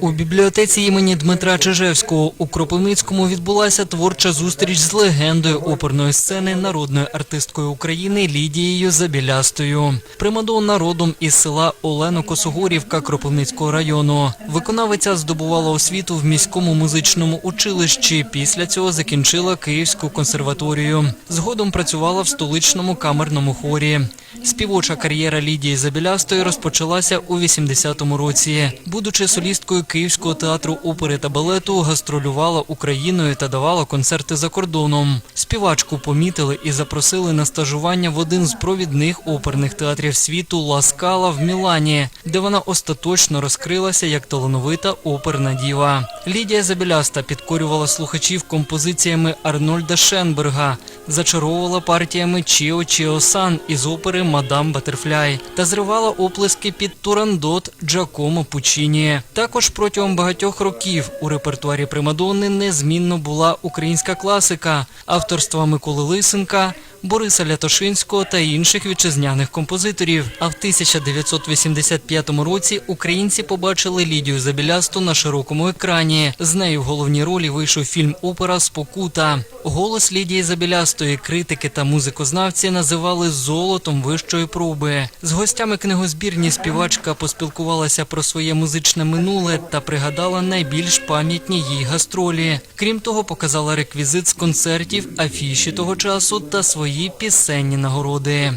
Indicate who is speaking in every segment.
Speaker 1: У бібліотеці імені Дмитра Чижевського у Кропивницькому відбулася творча зустріч з легендою оперної сцени народною артисткою України Лідією Забілястою. Примадонна родом із села Олено Косогорівка Кропивницького району. Виконавиця здобувала освіту в міському музичному училищі. Після цього закінчила Київську консерваторію. Згодом працювала в столичному камерному хорі. Співоча кар'єра Лідії Забілястої розпочалася у 80-му році. Будучи солісткою Київського театру опери та балету, гастролювала Україною та давала концерти за кордоном. Співачку помітили і запросили на стажування в один з провідних оперних театрів світу Ласкала в Мілані, де вона остаточно розкрилася як талановита оперна діва. Лідія Забіляста підкорювала слухачів композиціями Арнольда Шенберга, зачаровувала партіями Чіо Чіо Сан із опери Мадам Батерфляй та зривала оплески під Турандот Джакомо Пучіні. Також протягом багатьох років у репертуарі Примадонни незмінно була українська класика авторства Миколи Лисенка. Бориса Лятошинського та інших вітчизняних композиторів. А в 1985 році українці побачили Лідію Забілясту на широкому екрані. З нею в головній ролі вийшов фільм Опера Спокута. Голос Лідії Забілястої критики та музикознавці називали золотом вищої проби. З гостями книгозбірні співачка поспілкувалася про своє музичне минуле та пригадала найбільш пам'ятні їй гастролі. Крім того, показала реквізит з концертів, афіші того часу та свої пісенні нагороди.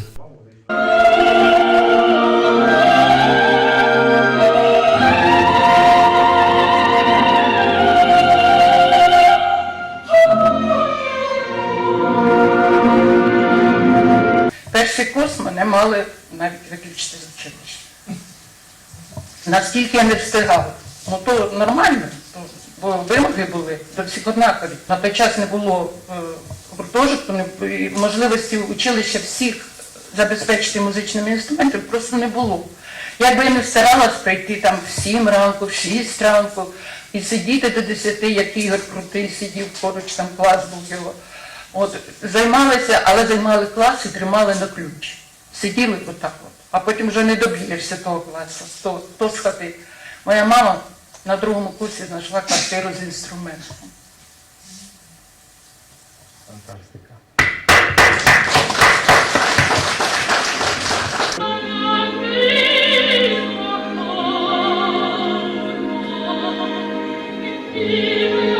Speaker 2: Перший курс мене мали навіть виключити з училища. Наскільки я не встигала. Ну то нормально, то, бо вимоги були до всіх однакові. На той час не було е, гуртожитку, можливості училища всіх забезпечити музичними інструментами просто не було. Як би не старалась прийти там в 7 ранку, в 6 ранку і сидіти до 10, як Ігор Крутий сидів поруч, там клас був його. От, займалися, але займали клас і тримали на ключ. Сиділи отак от. А потім вже не доб'єшся того класу, то, то схватив. Моя мама на другому курсі знайшла квартиру з інструментом.
Speaker 3: Фантастика.
Speaker 4: Thank you.